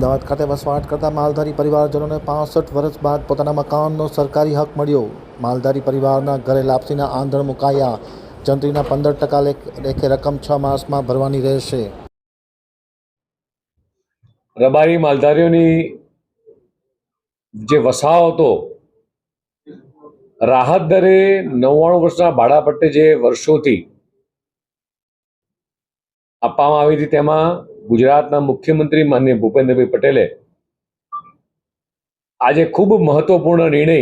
અમદાવાદ ખાતે વસવાટ કરતા માલધારી પરિવારજનોને પાસઠ વર્ષ બાદ પોતાના મકાનનો સરકારી હક મળ્યો. માલધારી પરિવારના ઘરે લાપસીના આંધણ મુકાયા. જંત્રીના પંદર ટકા લેખે રકમ છ માસમાં ભરવાની રહેશે. રબારી માલધારીઓની જે વસાહતો રાહત દરે નવ્વાણું વર્ષના ભાડા પટ્ટે જે વર્ષોથી આપવામાં આવી હતી તેમાં ગુજરાતના મુખ્યમંત્રી માન્ય ભૂપેન્દ્રભાઈ પટેલે આજે ખૂબ મહત્વપૂર્ણ નિર્ણય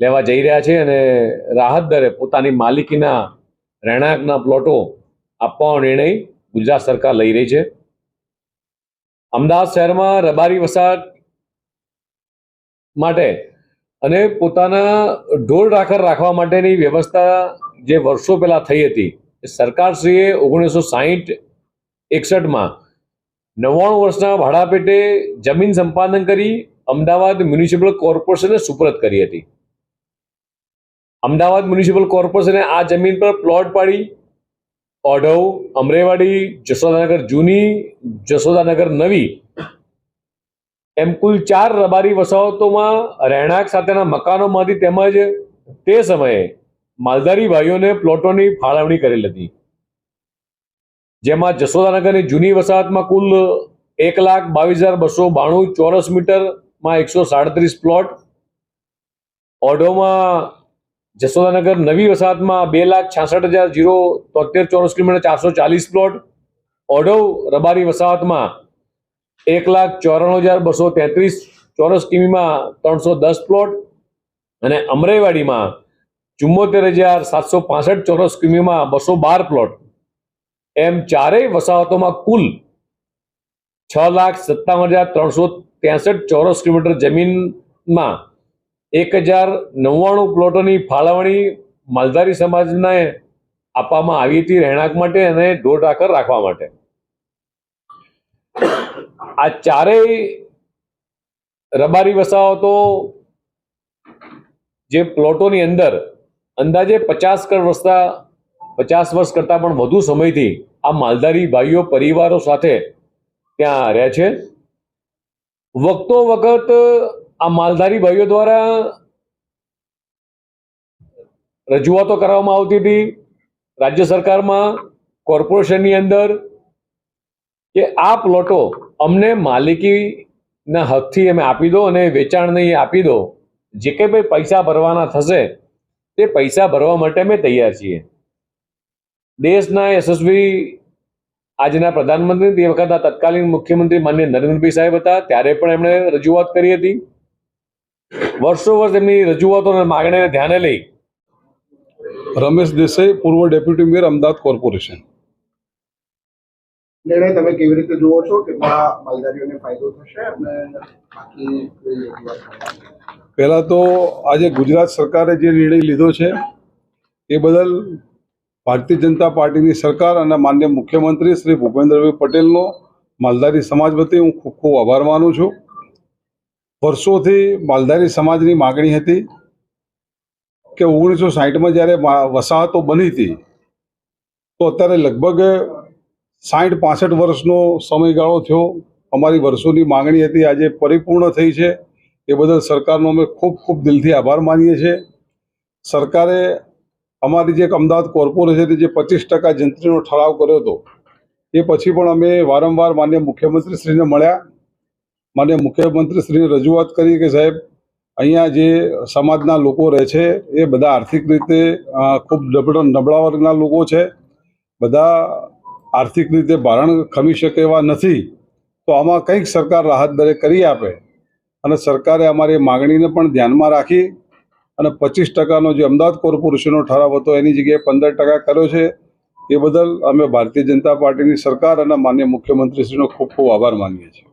લેવા જઈ રહ્યા છે અને રાહત દરે પોતાની માલિકીના રહેણાંકના પ્લોટો આપવાનો નિર્ણય ગુજરાત સરકાર લઈ રહી છે. અમદાવાદ શહેરમાં રબારી વસાહત માટે અને પોતાના ઢોર રાખર રાખવા માટેની વ્યવસ્થા જે વર્ષો પહેલા થઈ હતી સરકારશ્રીએ ઓગણીસો સાહીઠ એકસઠમાં નવ્વાણું વર્ષના ભાડા પેટે જમીન સંપાદન કરી અમદાવાદ મ્યુનિસિપલ કોર્પોરેશને સુપરત કરી હતી. અમદાવાદ મ્યુનિસિપલ કોર્પોરેશને આ જમીન પર પ્લોટ પાડી. ઓઢવ, અમરેવાડી, જશોદાનગર જૂની, જશોદાનગર નવી એમ કુલ ચાર રબારી વસાહતોમાં રહેણાંક સાથેના મકાનોમાંથી તેમજ તે સમયે માલધારી ભાઈઓને પ્લોટોની ફાળવણી કરેલ હતી. જેમાં જશોદાનગરની જૂની વસાહતમાં કુલ એક લાખ બાવીસ હજાર બસો બાણું ચોરસ મીટરમાં એકસો સાડત્રીસ પ્લોટ. ઓઢોમાં જશોદાનગર નવી વસાહતમાં બે લાખ છાસઠ હજાર જીરો તોતેર ચોરસ કિલોમીટર ચારસો ચાલીસ પ્લોટ. ઓઢવ રબારી વસાહતમાં એક લાખ ચોરાણું હજાર બસો તેત્રીસ ચોરસ કિમીમાં ત્રણસો દસ પ્લોટ. અને અમરાઈવાડીમાં ચુમ્મોતેર હજાર સાતસો પાસઠ ચોરસ કિમીમાં બસો બાર પ્લોટ. એમ ચારેય વસાહતોમાં કુલ છ લાખ સત્તાવન હજાર ત્રણસો ત્રેસઠ ચોરસ કિલોમીટર જમીનમાં એક હજાર નવ્વાણું પ્લોટોની ફાળવણી માલધારી સમાજને આપવામાં આવી હતી રહેણાંક માટે અને ઢોર ઢાકર રાખવા માટે. આ ચારેય રબારી વસાહતો જે પ્લોટોની અંદર અંદાજે પચાસ કર વર્ષના પચાસ વર્ષ કરતાં પણ વધુ સમયથી આ માલધારી ભાઈઓ, પરિવારો સાથે ત્યાં રહે છે. વખતો વખત આ માલધારી ભાઈઓ દ્વારા રજૂઆતો કરવામાં આવતી હતી. રાજ્ય સરકારમાં, કોર્પોરેશનની અંદર કે આ પ્લોટો અમને માલિકીના હકથી અમે આપી દો અને વેચાણ નહીં આપી દો. જે કંઈ ભાઈ પૈસા ભરવાના થશે તે પૈસા ભરવા માટે અમે તૈયાર છીએ. દેશના યશસ્વી આજના પ્રધાનમંત્રી તે વખતના તત્કાલીન મુખ્યમંત્રી માન્ય નરેન્દ્રભાઈ સાહેબ હતા, ત્યારે પણ એમણે રજૂઆત કરી હતી. વર્ષો વર્ષ એમની રજૂઆતો અને માગણીને ધ્યાને લઈ રમેશ દેસાઈ, પૂર્વ ડેપ્યુટી મેયર, અમદાવાદ કોર્પોરેશન. નિર્ણય તમે કેવી રીતે જુઓ છો કેટલા માલધારીઓને ફાયદો થશે અને બાકી? પહેલાં તો આજે ગુજરાત સરકારે જે નિર્ણય લીધો છે, એ બદલ ભારતીય જનતા પાર્ટીની સરકાર અને માન્ય મુખ્યમંત્રી શ્રી ભૂપેન્દ્રભાઈ પટેલનો માલધારી સમાજ વતી હું ખૂબ ખૂબ આભાર માનું છું વર્ષોથી માલધારી સમાજની માગણી હતી કે ઓગણીસો સાહીઠમાં જ્યારે વસાહતો બની હતી, તો અત્યારે લગભગ સાઠ પાસઠ વર્ષનો સમયગાળો થયો. અમારી વર્ષોની માગણી હતી, આજે પરિપૂર્ણ થઈ છે. એ બદલ સરકારનો અમે ખૂબ ખૂબ દિલથી આભાર માનીએ છીએ. સરકારે અમારી જે અમદાવાદ કોર્પોરેશને જે પચીસ ટકા જંત્રીનો ઠરાવ કર્યો હતો, એ પછી પણ અમે વારંવાર માન્ય મુખ્યમંત્રીશ્રીને મળ્યા. માન્ય મુખ્યમંત્રીશ્રીને રજૂઆત કરી કે, સાહેબ, અહીંયા જે સમાજના લોકો રહે છે, એ બધા આર્થિક રીતે ખૂબ નબળા વર્ગના લોકો છે. બધા આર્થિક રીતે ભારણ ખમી શકે એવા નથી, તો આમાં કંઈક સરકાર રાહત દરે કરી આપે. અને સરકારે અમારી માગણીને પણ ધ્યાનમાં રાખી અને પચીસ ટકાનો જે અમદાવાદ કોર્પોરેશનનો ઠરાવ હતો, એની જગ્યાએ પંદર ટકા કર્યો છે. એ બદલ અમે ભારતીય જનતા પાર્ટીની સરકાર અને માન્ય મુખ્યમંત્રીશ્રીનો ખૂબ ખૂબ આભાર માનીએ છીએ.